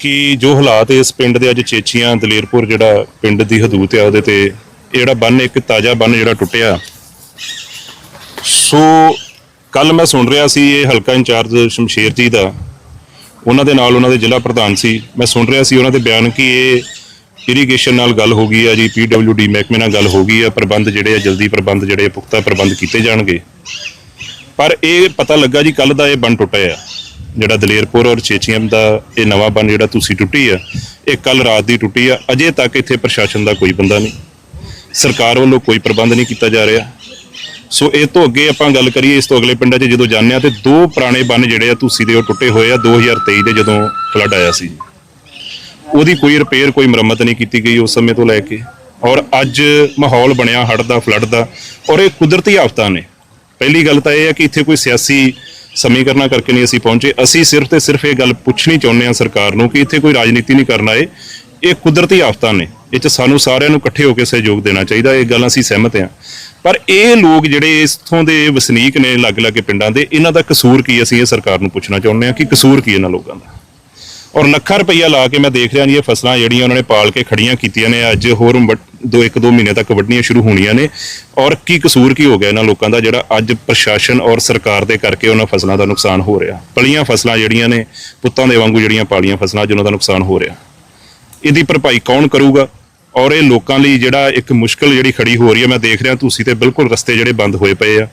ਕਿ ਜੋ ਹਾਲਾਤ ਇਸ ਪਿੰਡ ਦੇ ਅੱਜ ਚੇਚੀਆਂ ਦਲੇਰਪੁਰ ਜਿਹੜਾ ਪਿੰਡ ਦੀ ਹਦੂਦ ਆ ਉਹਦੇ ਤੇ ਇਹ ਜਿਹੜਾ ਬੰਨ ਇੱਕ ਤਾਜ਼ਾ ਬੰਨ ਜਿਹੜਾ ਟੁੱਟਿਆ। ਸੋ ਕੱਲ ਮੈਂ ਸੁਣ ਰਿਹਾ ਸੀ ਇਹ ਹਲਕਾ ਇੰਚਾਰਜ ਸ਼ਮਸ਼ੇਰ ਜੀ ਦਾ। ਉਹਨਾਂ ਦੇ ਨਾਲ ਉਹਨਾਂ ਦੇ ਜ਼ਿਲ੍ਹਾ ਪ੍ਰਧਾਨ ਸੀ। ਮੈਂ ਸੁਣ ਰਿਹਾ ਸੀ ਉਹਨਾਂ ਦੇ ਬਿਆਨ ਕਿ ਇਹ ਇਰੀਗੇਸ਼ਨ ਨਾਲ ਗੱਲ ਹੋ ਗਈ ਆ ਜੀ ਪੀਡਬਲਯੂਡੀ ਮਹਿਕਮੇ ਨਾਲ ਗੱਲ ਹੋ ਗਈ ਆ, ਪ੍ਰਬੰਧ ਜਿਹੜੇ ਆ, ਜਲਦੀ ਪ੍ਰਬੰਧ ਜਿਹੜੇ ਪੁਖਤਾ ਪ੍ਰਬੰਧ ਕੀਤੇ ਜਾਣਗੇ। ਪਰ ਇਹ ਪਤਾ ਲੱਗਾ ਜੀ ਕੱਲ ਦਾ ਇਹ ਬੰਨ ਟੁੱਟਿਆ। ਆ ਜਿਹੜਾ ਦਲੇਰਪੁਰ ਔਰ ਚੇਚੀਐਮ ਦਾ ਇਹ ਨਵਾਂ ਬੰਨ ਜਿਹੜਾ ਤੁਸੀਂ ਟੁੱਟੀ ਆ, ਇਹ ਕੱਲ ਰਾਤ ਦੀ ਟੁੱਟੀ ਆ। ਅਜੇ ਤੱਕ ਇੱਥੇ ਪ੍ਰਸ਼ਾਸਨ ਦਾ ਕੋਈ ਬੰਦਾ ਨਹੀਂ। ਸਰਕਾਰ ਵੱਲੋਂ ਕੋਈ ਪ੍ਰਬੰਧ ਨਹੀਂ ਕੀਤਾ ਜਾ ਰਿਹਾ। ਸੋ ਇਹ ਤੋਂ ਅੱਗੇ ਆਪਾਂ ਗੱਲ ਕਰੀਏ, ਇਸ ਤੋਂ ਅਗਲੇ ਪਿੰਡਾਂ 'ਚ ਜਦੋਂ ਜਾਂਦੇ ਆ ਤੇ ਦੋ ਪੁਰਾਣੇ ਬੰਨ ਜਿਹੜੇ ਆ ਤੁਸੀਂ ਦੇ ਉਹ ਟੁੱਟੇ ਹੋਏ ਆ 2023 ਦੇ ਜਦੋਂ ਫਲੱਡ ਆਇਆ ਸੀ। ਉਹਦੀ ਕੋਈ ਰਿਪੇਅਰ ਕੋਈ ਮੁਰੰਮਤ ਨਹੀਂ ਕੀਤੀ ਗਈ ਉਸ ਸਮੇਂ ਤੋਂ ਲੈ ਕੇ। ਔਰ ਅੱਜ ਮਾਹੌਲ ਬਣਿਆ ਹੜ ਦਾ ਫਲੱਡ ਦਾ। ਔਰ ਇਹ ਕੁਦਰਤੀ ਆਫਤਾਂ ਨੇ। ਪਹਿਲੀ ਗੱਲ ਤਾਂ ਇਹ ਹੈ ਕਿ ਇੱਥੇ ਕੋਈ ਸਿਆਸੀ ਸਮੀਕਰਨਾਂ ਕਰਕੇ ਨਹੀਂ ਅਸੀਂ ਪਹੁੰਚੇ। ਅਸੀਂ ਸਿਰਫ ਤੇ ਸਿਰਫ ਇਹ ਗੱਲ ਪੁੱਛਣੀ ਚਾਹੁੰਦੇ ਹਾਂ ਸਰਕਾਰ ਨੂੰ ਕਿ ਇੱਥੇ ਕੋਈ ਰਾਜਨੀਤੀ ਨਹੀਂ ਕਰਨਾ ਇਹ ਇਹ ਕੁਦਰਤੀ ਆਫਤਾਂ ਨੇ। ਇਹ ਚ ਸਾਨੂੰ ਸਾਰਿਆਂ ਨੂੰ ਇਕੱਠੇ ਹੋ ਕੇ ਸਹਿਯੋਗ ਦੇਣਾ ਚਾਹੀਦਾ। ਇਹ ਗੱਲ ਅਸੀਂ ਸਹਿਮਤ ਹਾਂ। ਪਰ ਇਹ ਲੋਕ ਜਿਹੜੇ ਇਥੋਂ ਦੇ ਵਸਨੀਕ ਨੇ ਅਲੱਗ ਅਲੱਗ ਪਿੰਡਾਂ ਦੇ, ਇਹਨਾਂ ਦਾ ਕਸੂਰ ਕੀ ਅਸੀਂ ਇਹ ਸਰਕਾਰ ਨੂੰ ਪੁੱਛਣਾ ਚਾਹੁੰਦੇ ਹਾਂ ਕਿ ਕਸੂਰ ਕੀ ਇਹਨਾਂ ਲੋਕਾਂ ਦਾ? ਔਰ ਲੱਖਾਂ ਰੁਪਈਆ ਲਾ ਕੇ ਮੈਂ ਦੇਖ ਰਿਹਾ ਜੀ, ਇਹ ਫਸਲਾਂ ਜਿਹੜੀਆਂ ਉਹਨਾਂ ਨੇ ਪਾਲ ਕੇ ਖੜੀਆਂ ਕੀਤੀਆਂ ਨੇ, ਅੱਜ ਹੋਰ ਵੱਢ- ਦੋ ਇੱਕ ਦੋ ਮਹੀਨੇ ਤੱਕ ਵੱਢਣੀਆਂ ਸ਼ੁਰੂ ਹੋਣੀਆਂ ਨੇ। ਔਰ ਕੀ ਕਸੂਰ ਕੀ ਹੋ ਗਿਆ ਇਹਨਾਂ ਲੋਕਾਂ ਦਾ ਜਿਹੜਾ ਅੱਜ ਪ੍ਰਸ਼ਾਸਨ ਔਰ ਸਰਕਾਰ ਦੇ ਕਰਕੇ ਉਹਨਾਂ ਫਸਲਾਂ ਦਾ ਨੁਕਸਾਨ ਹੋ ਰਿਹਾ? ਪਲੀਆਂ ਫਸਲਾਂ ਜਿਹੜੀਆਂ ਨੇ, ਪੁੱਤਾਂ ਦੇ ਵਾਂਗੂ ਜਿਹੜੀਆਂ ਪਾਲੀਆਂ ਫਸਲਾਂ ਜਿਹਨਾਂ ਦਾ ਨੁਕਸਾਨ ਹੋ ਰਿਹਾ। ਇਹਦੀ ਭਰਪਾਈ ਕੌਣ ਕਰੂਗਾ? ਔਰ ਇਹ ਲੋਕਾਂ ਲਈ ਜਿਹੜਾ ਇੱਕ ਮੁਸ਼ਕਲ ਜਿਹੜੀ ਖੜੀ ਹੋ ਰਹੀ ਹੈ, ਮੈਂ ਦੇਖ ਰਿਹਾ ਤੁਸੀਂ ਤੇ ਬਿਲਕੁਲ ਰਸਤੇ ਜਿਹੜੇ ਬੰਦ ਹੋਏ ਪਏ ਆ,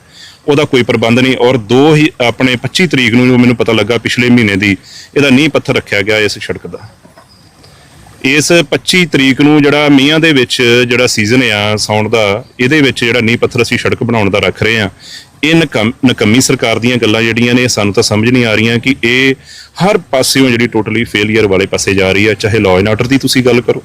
ਉਹਦਾ ਕੋਈ ਪ੍ਰਬੰਧ ਨਹੀਂ। ਔਰ ਦੋ ਹੀ ਆਪਣੇ 25 ਤਰੀਕ ਨੂੰ ਮੈਨੂੰ ਪਤਾ ਲੱਗਾ, ਪਿਛਲੇ ਮਹੀਨੇ ਦੀ ਇਹਦਾ ਨੀਂਹ ਪੱਥਰ ਰੱਖਿਆ ਗਿਆ ਇਸ ਸੜਕ ਦਾ। ਇਸ 25 ਤਰੀਕ ਨੂੰ ਜਿਹੜਾ ਮੀਆਂ ਦੇ ਵਿੱਚ ਜਿਹੜਾ ਸੀਜ਼ਨ ਆ, ਸਾਉਣ ਦਾ, ਇਹਦੇ ਵਿੱਚ ਜਿਹੜਾ ਨੀਂਹ ਪੱਥਰ ਅਸੀਂ ਸੜਕ ਬਣਾਉਣ ਦਾ ਰੱਖ ਰਹੇ ਆ ਇਹ ਨਕਮ- ਨਕੰਮੀ ਸਰਕਾਰ ਦੀਆਂ ਗੱਲਾਂ ਜਿਹੜੀਆਂ ਨੇ, ਸਾਨੂੰ ਤਾਂ ਸਮਝ ਨਹੀਂ ਆ ਰਹੀਆਂ ਕਿ ਇਹ ਹਰ ਪਾਸਿਓਂ ਜਿਹੜੀ ਟੋਟਲੀ ਫੇਲਿਅਰ ਵਾਲੇ ਪਾਸੇ ਜਾ ਰਹੀ ਹੈ ਚਾਹੇ ਲਾਅ ਐਂਡ ਆਰਡਰ ਦੀ ਤੁਸੀਂ ਗੱਲ ਕਰੋ,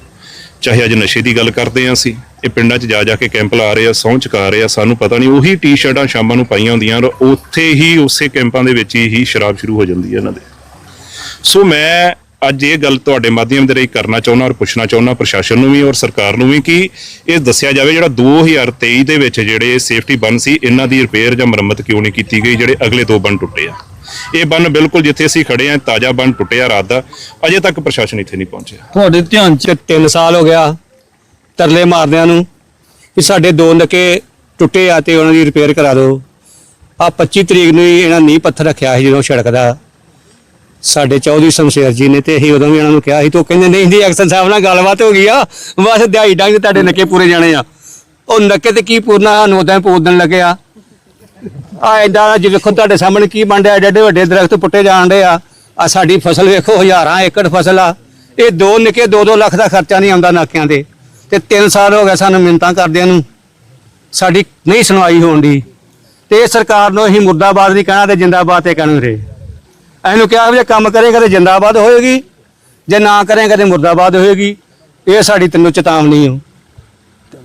ਚਾਹੇ ਅੱਜ ਨਸ਼ੇ ਦੀ ਗੱਲ ਕਰਦੇ ਆ ਅਸੀਂ। ਇਹ ਪਿੰਡਾਂ 'ਚ ਜਾ ਜਾ ਕੇ ਕੈਂਪ ਲਾ ਰਹੇ ਆ, ਸਹੁੰ ਚੁਕਾ ਰਹੇ ਆ, ਸਾਨੂੰ ਪਤਾ ਨਹੀਂ, ਉਹੀ ਟੀ-ਸ਼ਰਟਾਂ ਸ਼ਾਮਾਂ ਨੂੰ ਪਾਈਆਂ ਹੁੰਦੀਆਂ ਔਰ ਉੱਥੇ ਹੀ, ਉਸੇ ਕੈਂਪਾਂ ਦੇ ਵਿੱਚ ਹੀ ਸ਼ਰਾਬ ਸ਼ੁਰੂ ਹੋ ਜਾਂਦੀ ਹੈ ਇਹਨਾਂ ਦੇ। ਸੋ ਮੈਂ ਅੱਜ ਇਹ ਗੱਲ ਤੁਹਾਡੇ ਮਾਧਿਅਮ ਦੇ ਰਾਹੀਂ ਕਰਨਾ ਚਾਹੁੰਦਾ ਔਰ ਪੁੱਛਣਾ ਚਾਹੁੰਦਾ, ਪ੍ਰਸ਼ਾਸਨ ਨੂੰ ਵੀ ਔਰ ਸਰਕਾਰ ਨੂੰ ਵੀ ਕਿ ਇਹ ਦੱਸਿਆ ਜਾਵੇ ਜਿਹੜਾ 2023 ਦੇ ਵਿੱਚ ਜਿਹੜੇ ਸੇਫਟੀ ਬੰਨ ਸੀ, ਇਹਨਾਂ ਦੀ ਰਿਪੇਅਰ ਜਾਂ ਮੁਰੰਮਤ ਕਿਉਂ ਨਹੀਂ ਕੀਤੀ ਗਈ, ਜਿਹੜੇ ਅਗਲੇ ਦੋ ਬੰਨ ਟੁੱਟੇ ਆ। ਇਹ ਬੰਨ ਬਿਲਕੁਲ ਜਿੱਥੇ ਅਸੀਂ ਖੜੇ ਆ, ਤਾਜ਼ਾ ਬੰਨ ਟੁੱਟਿਆ ਰਾਤ ਦਾ, ਅਜੇ ਤੱਕ ਪ੍ਰਸ਼ਾਸਨ ਇੱਥੇ ਨਹੀਂ ਪਹੁੰਚਿਆ। ਤੁਹਾਡੇ ਧਿਆਨ ਚ 3 ਸਾਲ ਹੋ ਗਿਆ ਤਰਲੇ ਮਾਰਦਿਆਂ ਨੂੰ ਕਿ ਸਾਡੇ ਦੋ ਨਕੇ ਟੁੱਟੇ ਆ ਤੇ ਉਹਨਾਂ ਦੀ ਰਿਪੇਅਰ ਕਰਾ ਦਿਓ। ਆ 25 ਤਰੀਕ ਨੂੰ ਹੀ ਇਹਨਾਂ ਨੀਂਹ ਪੱਥਰ ਰੱਖਿਆ ਸੀ ਜਦੋਂ ਸੜਕ ਦਾ। ਸਾਡੇ ਚੌਧਰੀ ਸ਼ਮਸ਼ੇਰ ਜੀ ਨੇ ਤੇ ਅਸੀਂ ਉਦੋਂ ਵੀ ਇਹਨਾਂ ਨੂੰ ਕਿਹਾ ਸੀ ਤੇ ਉਹ ਕਹਿੰਦੇ, ਨਹੀਂ ਜੀ ਐਕਸ਼ਨ ਸਾਹਿਬ ਨਾਲ ਗੱਲਬਾਤ ਹੋ ਗਈ ਆ। ਬਸ ਦਿਹਾਈ ਡੰਗ ਤੁਹਾਡੇ ਨੱਕੇ ਪੂਰੇ ਜਾਣੇ ਆ। ਉਹ ਨੱਕੇ ਤੇ ਕੀ ਪੂਰਨਾ, ਸਾਨੂੰ ਉਦਾਂ ਹੀ ਪੂਰਨ ਲੱਗੇ ਆ। ਆ ਐਡਾ ਵੇਖੋ ਤੁਹਾਡੇ ਸਾਹਮਣੇ ਕੀ ਬਣ ਰਿਹਾ ਐਡੇ ਵੱਡੇ ਦਰਖਤ ਪੁੱਟੇ ਜਾਣ ਡੇ ਆ। ਆ ਸਾਡੀ ਫਸਲ ਵੇਖੋ, ਹਜ਼ਾਰਾਂ ਏਕੜ ਫਸਲ ਆ। ਇਹ ਦੋ ਨਿੱਕੇ 2-2 ਲੱਖ ਦਾ ਖਰਚਾ ਨਹੀਂ ਆਉਂਦਾ ਨਾਕਿਆਂ ਤੇ। ਤੇ 3 ਸਾਲ ਹੋ ਗਏ ਸਾਨੂੰ ਮਿੰਤਾਂ ਕਰਦਿਆਂ ਨੂੰ। ਸਾਡੀ ਨਹੀਂ ਸੁਣਵਾਈ ਹੋਣ ਦੀ ਤੇ ਇਹ ਸਰਕਾਰ ਨੂੰ ਅਸੀਂ ਮੁਰਦਾਬਾਦ ਨਹੀਂ ਕਹਿਣਾ ਤੇ ਜਿੰਦਾਬਾਦ ਤੇ ਕਹਿਣਾ ਰਹੇ। ਇਹਨੂੰ ਕਿਹਾ ਵੀ ਜੇ ਕੰਮ ਕਰੇਗਾ ਤੇ ਜਿੰਦਾਬਾਦ ਹੋਏਗੀ, ਜੇ ਨਾ ਕਰੇਗਾ ਤੇ ਮੁਰਦਾਬਾਦ ਹੋਏਗੀ। ਇਹ ਸਾਡੀ ਤੈਨੂੰ ਚੇਤਾਵਨੀ ਹੋ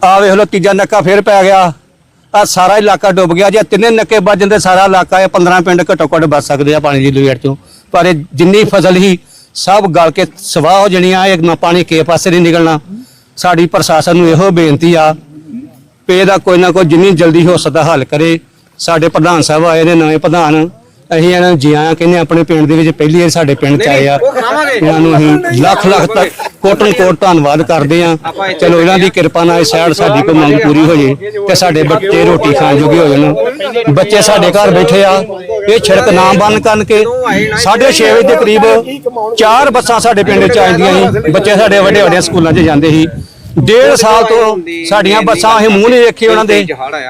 ਆ ਵੇਖ ਲੋ ਤੀਜਾ ਨੱਕਾ ਫੇਰ ਪੈ ਗਿਆ। ਆ ਸਾਰਾ ਇਲਾਕਾ ਡੁੱਬ ਗਿਆ। ਜੇ ਤਿੰਨੇ ਨੱਕੇ ਵੱਜ ਜਾਂਦੇ, ਸਾਰਾ ਇਲਾਕਾ ਇਹ 15 ਪਿੰਡ ਘੱਟੋ ਘੱਟ ਬਚ ਸਕਦੇ ਆ ਪਾਣੀ ਦੀ ਲੁਏਟ ਚੋਂ। ਪਰ ਇਹ ਜਿੰਨੀ ਫਸਲ ਹੀ ਸਭ ਗਲ ਕੇ ਸਵਾਹ ਹੋ ਜਣੀਆਂ ਇਹ ਨਾ ਪਾਣੀ ਕੇ ਪਾਸੇ ਨਹੀਂ ਨਿਕਲਣਾ। ਸਾਡੀ ਪ੍ਰਸ਼ਾਸਨ ਨੂੰ ਇਹੋ ਬੇਨਤੀ ਆ ਪੇ ਦਾ ਕੋਈ ਨਾ ਕੋਈ ਜਿੰਨੀ ਜਲਦੀ ਹੋ ਸਕਦਾ ਹੱਲ ਕਰੇ। ਸਾਡੇ ਪ੍ਰਧਾਨ ਸਾਹਿਬ ਆਏ ਨੇ, ਨਵੇਂ ਪ੍ਰਧਾਨ। ਅਸੀਂ ਇਹਨਾਂ ਨੂੰ ਜੀ ਆਇਆਂ ਕਹਿੰਦੇ ਆਪਣੇ ਪਿੰਡ ਦੇ ਵਿੱਚ ਪਹਿਲੀ ਵਾਰ ਸਾਡੇ ਪਿੰਡ ਚ ਆਏ ਆ। ਇਹਨਾਂ ਨੂੰ ਅਸੀਂ ਲੱਖ ਲੱਖ ਤੱਕ ਕੋਟਨ ਕੋਟ ਧੰਨਵਾਦ ਕਰਦੇ ਆ ਚਲੋ ਇਹਨਾਂ ਦੀ ਕਿਰਪਾ ਨਾਲ ਇਹ ਸਾਈਡ ਸਾਡੀ ਕੋਈ ਮੰਗ ਪੂਰੀ ਹੋ ਜੇ ਤੇ ਸਾਡੇ ਬੱਚੇ ਰੋਟੀ ਖਾਣ ਜੋਗੇ ਹੋ ਜਾਣ। ਬੱਚੇ ਸਾਡੇ ਘਰ ਬੈਠੇ ਆ। ਇਹ ਛਿੜਕ ਨਾ ਬੰਨ ਕਰਨ ਕੇ 6:30 ਵਜੇ ਦੇ ਕਰੀਬ ਚਾਰ ਬੱਸਾਂ ਸਾਡੇ ਪਿੰਡ ਚ ਆਉਂਦੀਆਂ ਸੀ। ਬੱਚੇ ਸਾਡੇ ਵੱਡੇ ਵੱਡੇ ਸਕੂਲਾਂ 'ਚ ਜਾਂਦੇ ਸੀ। ਡੇਢ ਸਾਲ ਤੋਂ ਸਾਡੀਆਂ ਬੱਸਾਂ ਅਸੀਂ ਮੂੰਹ ਨਹੀਂ ਵੇਖੇ ਉਹਨਾਂ ਦੇ।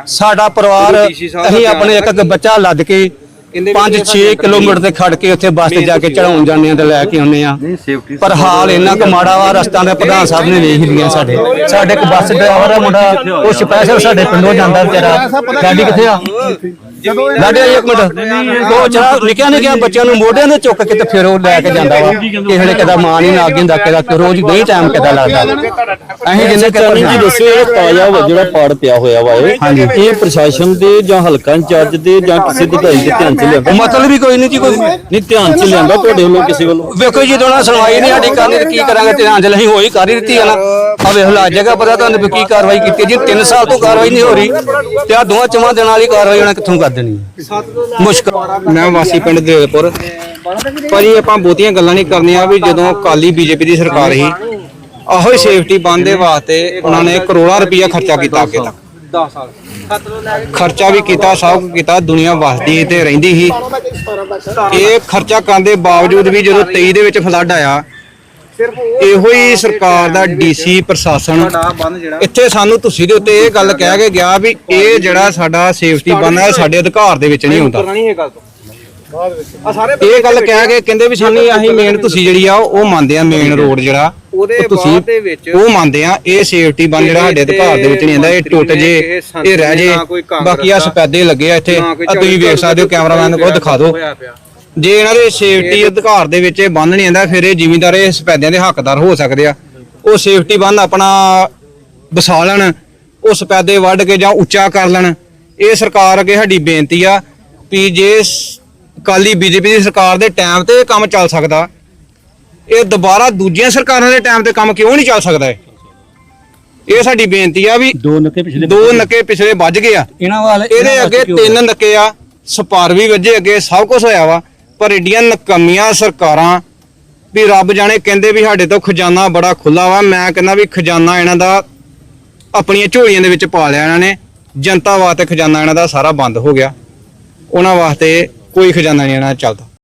ਸਾਡਾ ਪਰਿਵਾਰ ਅਸੀਂ ਆਪਣੇ ਇੱਕ ਇੱਕ ਬੱਚਾ ਲੱਦ ਕੇ 5-6 ਕਿਲੋਮੀਟਰ ਤੇ ਖੜ ਕੇ ਉੱਥੇ ਬੱਸ ਤੇ ਜਾ ਕੇ ਚੜਾਉਣ ਜਾਂਦੇ ਆ ਤੇ ਲੈ ਕੇ ਆਉਂਦੇ ਆ। ਪਰ ਹਾਲ ਇੰਨਾ ਕੁ ਮਾੜਾ ਵਾ ਰਸਤਾ ਦੇ ਪ੍ਰਧਾਨ ਸਾਹਿਬ ਨੇ ਵੇਖ ਲਿਆ ਸਾਡੇ। ਸਾਡੇ ਇੱਕ ਬੱਸ ਡਰਾਈਵਰ ਆ ਮੁੰਡਾ ਉਹ ਸਪੈਸ਼ਲ ਸਾਡੇ ਪਿੰਡੋਂ ਜਾਂਦਾ ਵਿਚਾਰਾ। ਗਾਡੀ ਕਿੱਥੇ ਆ? ਲਾਡੇ ਇੱਕ ਮਿੰਟ। ਉਹ ਚਲਾ ਨਿੱਕਿਆ ਨਿੱਕਿਆ ਬੱਚਿਆਂ ਨੂੰ ਮੋਢਿਆਂ ਤੇ ਚੁੱਕ ਕੇ ਤੇ ਫਿਰ ਉਹ ਲੈ ਕੇ ਜਾਂਦਾ ਵਾ। ਕਿਸੇ ਨੇ ਕਦਾ ਮਾਂ ਨਹੀਂ ਨਾ ਹੁੰਦਾ ਕਿਦਾ ਰੋਜ਼ ਨਹੀਂ ਟਾਈਮ ਕਿਦਾ ਲੱਗਦਾ। ਅਸੀਂ ਜਿੰਨੇ ਚਾਨੀ ਜੀ ਦੱਸੋ ਇਹ ਤਾਜ਼ਾ ਵਾ ਜਿਹੜਾ ਪਾੜ ਪਿਆ ਹੋਇਆ ਵਾ ਇਹ। ਇਹ ਪ੍ਰਸ਼ਾਸਨ ਦੇ ਜਾਂ ਹਲਕਾ ਇੰਚਾਰਜ ਦੇ ਜਾਂ ਕਿਸੇ ਅਧਿਕਾਰੀ ਦੇ ਧਿਆਨ ਚ ਲਿਆਂਦਾ। ਮਤਲਬ ਵੀ ਕੋਈ ਨਹੀਂ ਜੀ ਕੋਈ ਨਹੀਂ। ਧਿਆਨ ਚ ਲਿਆਂਦਾ ਤੁਹਾਡੇ ਵੱਲੋਂ ਕਿਸੇ ਵੱਲੋਂ। ਵੇਖੋ ਜੀ ਦੋਨਾਂ ਸੁਣਵਾਈ ਨਹੀਂ ਸਾਡੀ ਕਰਨੀ ਤੇ ਕੀ ਕਰਾਂਗੇ? ਤੇ ਅੰਜਲ ਅਸੀਂ ਹੋਈ ਕਰ ਹੀ ਦਿੱਤੀ ਆ ਨਾ। ਆ ਵੇਖ ਲਾ ਜਗ੍ਹਾ ਪਤਾ ਤੁਹਾਨੂੰ ਵੀ ਕੀ ਕਾਰਵਾਈ ਕੀਤੀ। ਜੀ। 3 ਸਾਲ ਤੋਂ ਕਾਰਵਾਈ ਨਹੀਂ ਹੋ ਰਹੀ ਤੇ ਆ ਦੋਵਾਂ ਚਵਾਂ ਦਿਨਾਂ ਵਾਲੀ ਕਾਰਵਾਈ ਉਹਨਾਂ ਕਿੱਥੋਂ ਕਰ ਦੇਣੀ? ਮੁਸ਼ਕਲ ਮੈਂ ਵਾਸੀ ਪਿੰਡ ਦੇਲਪੁਰ ਭਾਜੀ ਆਪਾਂ ਬਹੁਤੀਆਂ ਗੱਲਾਂ ਨਹੀਂ ਕਰਨੀਆਂ ਵੀ ਜਦੋਂ ਕਾਲੀ ਬੀਜੇਪੀ ਦੀ ਸਰਕਾਰ ਸੀ ਆਹੋ ਹੀ ਸੇਫਟੀ ਬੰਦ ਦੇ ਵਾਸਤੇ ਉਹਨਾਂ ਨੇ ਕਰੋੜਾਂ ਰੁਪਈਆ ਖਰਚਾ ਕੀਤਾ ਅੱਗੇ ਤੱਕ। 10 ਸਾਲ। ਖਰਚਾ ਵੀ ਕੀਤਾ ਸਭ ਕੀਤਾ ਦੁਨੀਆ ਵਸਦੀ ਤੇ ਰਹਿੰਦੀ ਸੀ। ਇਹ ਖਰਚਾ ਕਰਨ ਦੇ ਬਾਵਜੂਦ ਵੀ ਜਦੋਂ 23 ਦੇ ਵਿੱਚ ਫਲੱਡ ਆਇਆ ਇਹੋ ਹੀ ਸਰਕਾਰ ਦਾ ਡੀਸੀ ਪ੍ਰਸ਼ਾਸਨ ਇੱਥੇ ਸਾਨੂੰ ਤੁਸੀਂ ਦੇ ਉੱਤੇ ਇਹ ਗੱਲ ਕਹਿ ਕੇ ਗਿਆ ਵੀ ਇਹ ਜਿਹੜਾ ਸਾਡਾ ਸੇਫਟੀ ਬੰਦ ਹੈ ਸਾਡੇ ਅਧਿਕਾਰ ਦੇ ਵਿੱਚ ਨਹੀਂ ਹੁੰਦਾ। ਇਹ ਗੱਲ ਕਹਿ ਕੇ ਕਹਿੰਦੇ ਵੀ ਸਾਨੂੰ ਅਸੀਂ ਮੇਨ ਤੁਸੀਂ ਜਿਹੜੀ ਆ ਉਹ ਮੰਨਦੇ ਆ ਮੇਨ ਰੋਡ ਜਿਹੜਾ ਉਹਦੇ ਉਹ ਤੁਸੀਂ ਬਾਅਦ ਦੇ ਵਿੱਚ ਉਹ ਮੰਨਦੇ ਆ ਇਹ ਸੇਫਟੀ ਬੰਦ ਜਿਹੜਾ ਸਾਡੇ ਅਧਿਕਾਰ ਦੇ ਵਿੱਚ ਨਹੀਂ ਆਂਦਾ ਇਹ ਟੁੱਟ ਜੇ ਇਹ ਰਹਿ ਜੇ ਬਾਕੀ ਆ ਸਪੈਦੇ ਲੱਗੇ ਆ ਇੱਥੇ। ਆ ਤੁਸੀਂ ਵੇਖ ਸਕਦੇ ਹੋ ਕੈਮਰਾਮੈਨ ਨੂੰ ਕਹੋ ਦਿਖਾ ਦਿਓ। ਜੇ ਇਹਨਾਂ ਦੇ ਸੇਫਟੀ ਅਧਿਕਾਰ ਦੇ ਵਿੱਚ ਇਹ ਬੰਦ ਨਹੀਂ ਆਂਦਾ ਫਿਰ ਇਹ ਜ਼ਿਮੀਂਦਾਰ ਇਹ ਸਪੈਦਿਆਂ ਦੇ ਹੱਕਦਾਰ ਹੋ ਸਕਦੇ ਆ। ਉਹ ਸੇਫਟੀ ਬੰਦ ਆਪਣਾ ਵਸਾ ਲੈਣ ਉਹ ਸਪੈਦੇ ਵੱਢ ਕੇ ਜਾਂ ਉੱਚਾ ਕਰ ਲੈਣ। ਇਹ ਸਰਕਾਰ ਅੱਗੇ ਸਾਡੀ ਬੇਨਤੀ ਆ ਵੀ ਜੇ ਅਕਾਲੀ ਬੀਜੇਪੀ ਦੀ ਸਰਕਾਰ ਦੇ ਟਾਈਮ ਤੇ ਇਹ ਕੰਮ ਚੱਲ ਸਕਦਾ। ਇਹ ਦੁਬਾਰਾ ਦੂਜੀਆਂ ਸਰਕਾਰਾਂ ਦੇ ਟਾਈਮ ਤੇ ਕੰਮ ਕਿਉਂ ਨਹੀਂ ਚੱਲ ਸਕਦਾ ਇਹ? ਇਹ ਸਾਡੀ ਬੇਨਤੀ ਆ ਵੀ ਦੋ ਨੱਕੇ ਪਿਛਲੇ ਦੋ ਨੱਕੇ ਪਿਛਲੇ ਵੱਜ ਗਏ ਆ। ਇਹਨਾਂ ਵਾਲੇ ਇਹਦੇ ਅੱਗੇ ਤਿੰਨ ਨੱਕੇ ਆ ਸਪਾਰ ਵੀ ਵੱਜੇ ਅੱਗੇ ਸਭ ਕੁਝ ਹੋਇਆ ਵਾ। ਪਰ ਏਡੀਆਂ ਨਕਮੀਆਂ ਸਰਕਾਰਾਂ ਵੀ ਰੱਬ ਜਾਣੇ ਕਹਿੰਦੇ ਵੀ ਸਾਡੇ ਤੋਂ ਖਜ਼ਾਨਾ ਬੜਾ ਖੁੱਲਾ ਵਾ। ਮੈਂ ਕਹਿੰਦਾ ਵੀ ਖਜ਼ਾਨਾ ਇਹਨਾਂ ਦਾ ਆਪਣੀਆਂ ਝੋਲੀਆਂ ਦੇ ਵਿੱਚ ਪਾ ਲਿਆ ਇਹਨਾਂ ਨੇ। ਜਨਤਾ ਵਾਸਤੇ ਖਜ਼ਾਨਾ ਇਹਨਾਂ ਦਾ ਸਾਰਾ ਬੰਦ ਹੋ ਗਿਆ। ਉਹਨਾਂ ਵਾਸਤੇ ਕੋਈ ਖਜ਼ਾਨਾ ਨਹੀਂ ਇਹਨਾਂ ਚੱਲਦਾ।